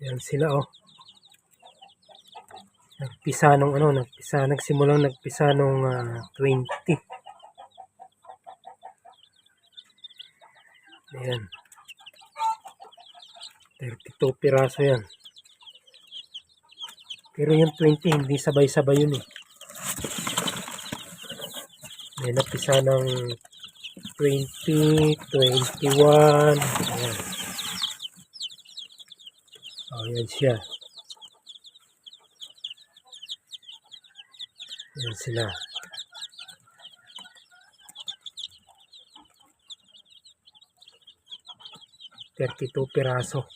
Yan sila oh. Nagpisa nung ano, nagpisa, nagsimulang nagpisa nung ah, 20. Ayan. 32 piraso yan. Pero yung 20, hindi sabay-sabay yun eh. May napisa ng 20, 21. Ayan. Oh, yan siya. Yan sila. Thirty-two piraso.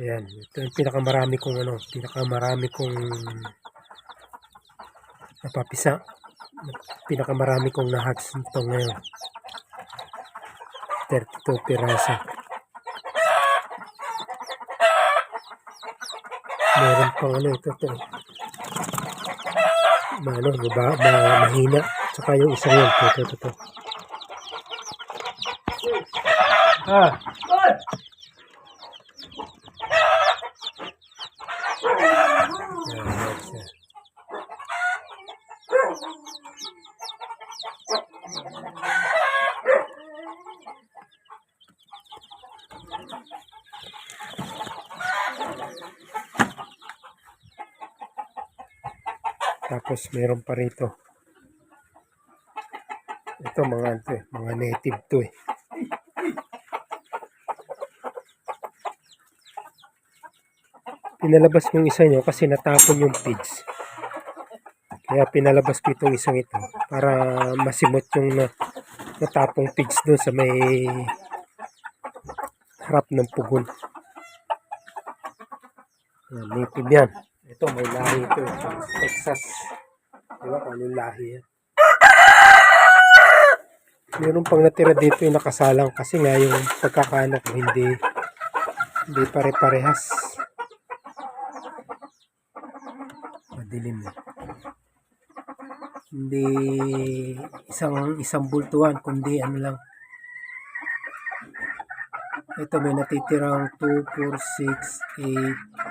Ayan, ito yung pinakamarami kong ano, pinakamarami kong napapisa. Pinakamarami kong nahatch nito ngayon. 32 piraso. Meron pang ano ito, ito. Ma, ano, ba, ma, mahina. Tsaka yung isang yun, ito, ito, ito. Ah, Ayan, siya. Tapos meron pa rito. Ito mga eh, mga native to eh. Pinalabas yung isa nyo kasi natapon yung pigs. Kaya pinalabas ko itong isang ito para masimot yung na, natapong pigs doon sa may harap ng pugon. Native yan. Ito, may lahi ito. eh. Texas. Diba kung anong lahi? Meron pang natira dito yung nakasalang kasi nga yung pagkakaano ko hindi hindi pare-parehas. Madilim eh. Hindi isang isang bultuhan kundi ano lang. Ito may natitirang 2, 4, 6, 8, 2,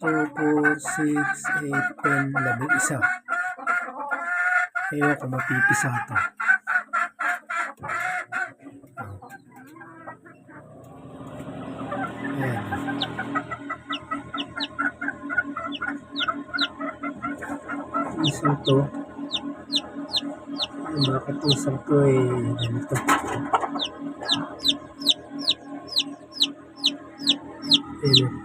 4, 6, 8, 10, labing isa. Ewan ko mapipisa ito. Ayan. Isang to. Bakit isang to eh ganito? Ayan.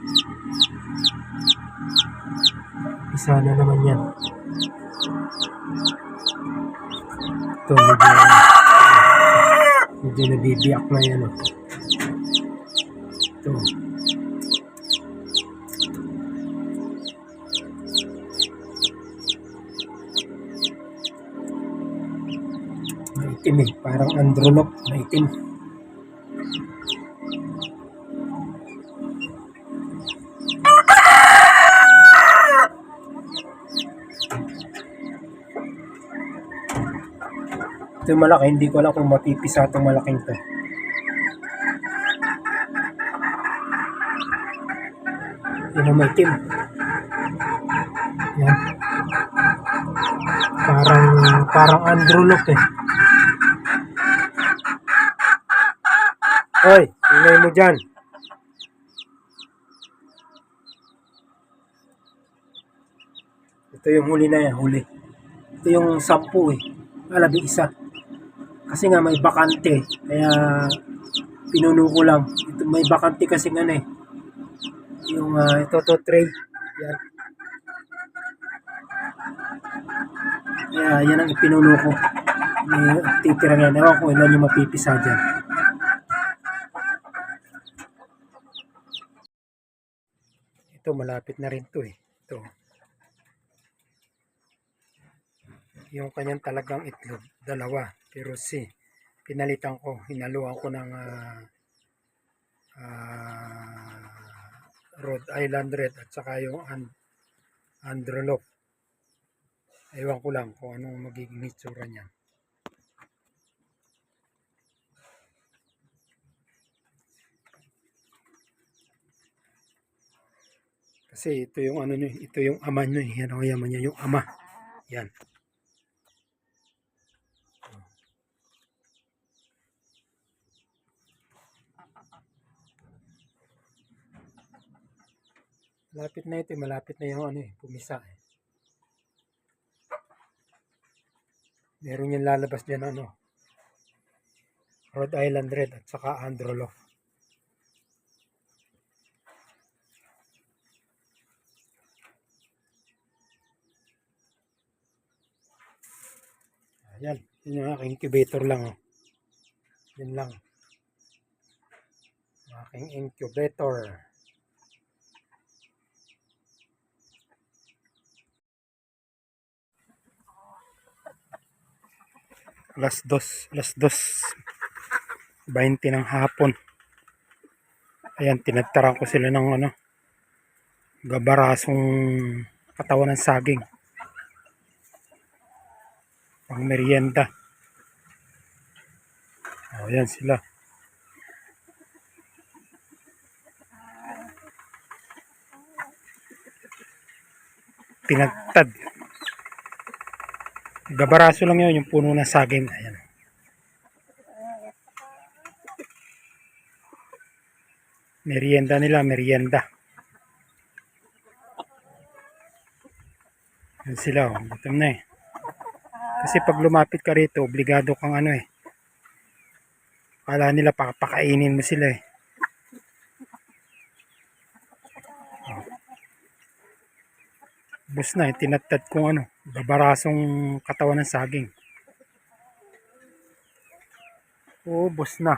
Oh. Isa na naman yan. Ito medyo medyo nabibiyak na yan oh. Ito. Maitim eh. Parang andronok. Maitim. Ito yung malaki. Hindi ko alam kung mapipisa itong malaking to. Yan ang maitim. Yan. Parang, parang andronok eh. Hoy, ingay mo dyan. Ito yung huli na yan, huli. Ito yung sampu eh. Alabi isa. Kasi nga may bakante. Kaya pinuno ko lang. Ito, may bakante kasi nga eh. Yung ah, ito to tray. Yan. Kaya yan ang ipinuno ko. May titira yan. Ewan ko ilan yung mapipisa dyan. Ito malapit na rin to eh. Ito. Yung kanyang talagang itlog, dalawa. Pero si, pinalitan ko, hinaluan ko ng ah, ah, Rhode Island Red at saka yung An Androlop. Ewan ko lang kung anong magiging itsura niyan. Kasi ito yung ano nyo, ito yung ama eh. yan ang yaman niya, yung ama. Yan. Malapit na ito, eh, malapit na yung ano eh, pumisa eh. Meron yan lalabas dyan ano. Rhode Island Red at saka Androlof. Ayan, yun yung aking incubator lang oh. Yun lang. Aking incubator. Alas dos, alas dos. 20 ng hapon. Ayan, tinagtaran ko sila ng ano, gabarasong katawan ng saging. Pang merienda. O, ayan sila. Pinagtad. Gabaraso lang yun, yung puno ng saging. Ayan. Merienda nila, merienda. Yan sila, oh. gutom na eh. Kasi pag lumapit ka rito, obligado kang ano eh. Kala nila papakainin mo sila eh. Oh. Bus na eh, tinatad kong ano, babarasong katawan ng saging. Oo, bus na.